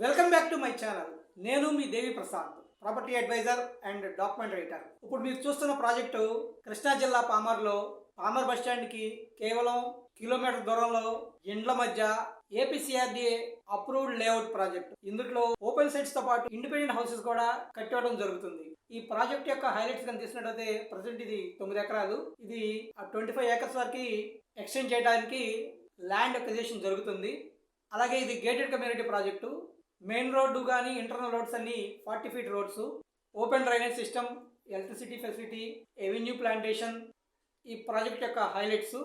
Welcome back to my channel. నేను మీ Devi Prasad property advisor and document writer. ఇప్పుడు మీరు చూస్తున్న ప్రాజెక్టు కృష్ణా జిల్లా పామర్లో పామర్ బస్ స్టాండ్కి కేవలం కిలోమీటర్ దూరంలో ఇండ్ల మధ్య ఏపీసీఆర్డీఏ అప్రూవ్డ్ లేఅవుట్ ప్రాజెక్ట్. ఇందులో ఓపెన్ సైట్స్తో పాటు ఇండిపెండెంట్ హౌసెస్ కూడా కట్టడం జరుగుతుంది. ఈ ప్రాజెక్ట్ యొక్క హైలైట్స్ కనుక తీసినట్లయితే ప్రజెంట్ ఇది తొమ్మిది ఎకరాలు. ఇది ట్వంటీ ఫైవ్ ఏకర్స్ వరకు ఎక్స్టెండ్ చేయడానికి ల్యాండ్ అక్విజిషన్ జరుగుతుంది. అలాగే ఇది gated community project. Main road కానీ ఇంటర్నల్ రోడ్స్ అన్ని forty feet roads. Open drainage system electricity facility avenue plantation ఈ ప్రాజెక్ట్ యొక్క హైలైట్స్.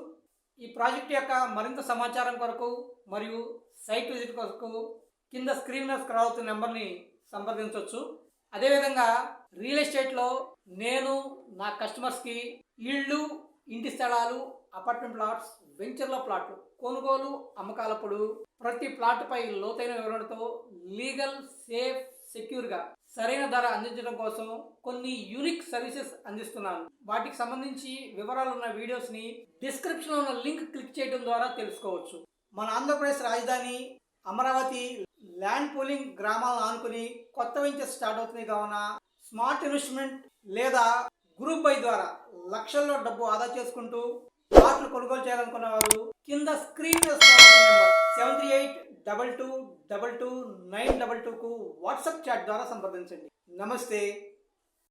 ఈ ప్రాజెక్ట్ యొక్క మరింత సమాచారం కొరకు మరియు సైట్ విజిట్ కొరకు కింద స్క్రీన్ మీద స్క్రాల్ అవుతున్న నెంబర్ని సంప్రదించవచ్చు అదేవిధంగా రియల్ ఎస్టేట్లో నేను నా కస్టమర్స్కి ఇళ్ళు ఇంటి స్థలాలు అపార్ట్మెంట్ ప్లాట్స్ వెంచర్ల ప్లాట్లు కొనుగోలు అమ్మకాలప్పుడు ప్రతి ప్లాట్ పై లోతైన వివరణతో లీగల్ సేఫ్ సెక్యూర్గా సరైన ధర అందించడం కోసం కొన్ని యూనిక్ సర్వీసెస్ అందిస్తున్నాను. వాటికి సంబంధించి వివరాలు ఉన్న వీడియోస్ని డిస్క్రిప్షన్లో ఉన్న లింక్ క్లిక్ చేయడం ద్వారా తెలుసుకోవచ్చు. మన ఆంధ్రప్రదేశ్ రాజధాని అమరావతి ల్యాండ్ పూలింగ్ గ్రామాలను ఆనుకుని కొత్త వెంచర్ స్టార్ట్ అవుతుంది కావున స్మార్ట్ ఇన్వెస్ట్మెంట్ లేదా గ్రూప్ బై ద్వారా లక్షల్లో డబ్బు ఆదా చేసుకుంటూ ప్లాట్లు కొనుగోలు చేయాలనుకున్న వారు కింద స్క్రీన్ మీద number seven three eight double two double two nine double టూకు WhatsApp chat ద్వారా సంప్రదించండి. నమస్తే.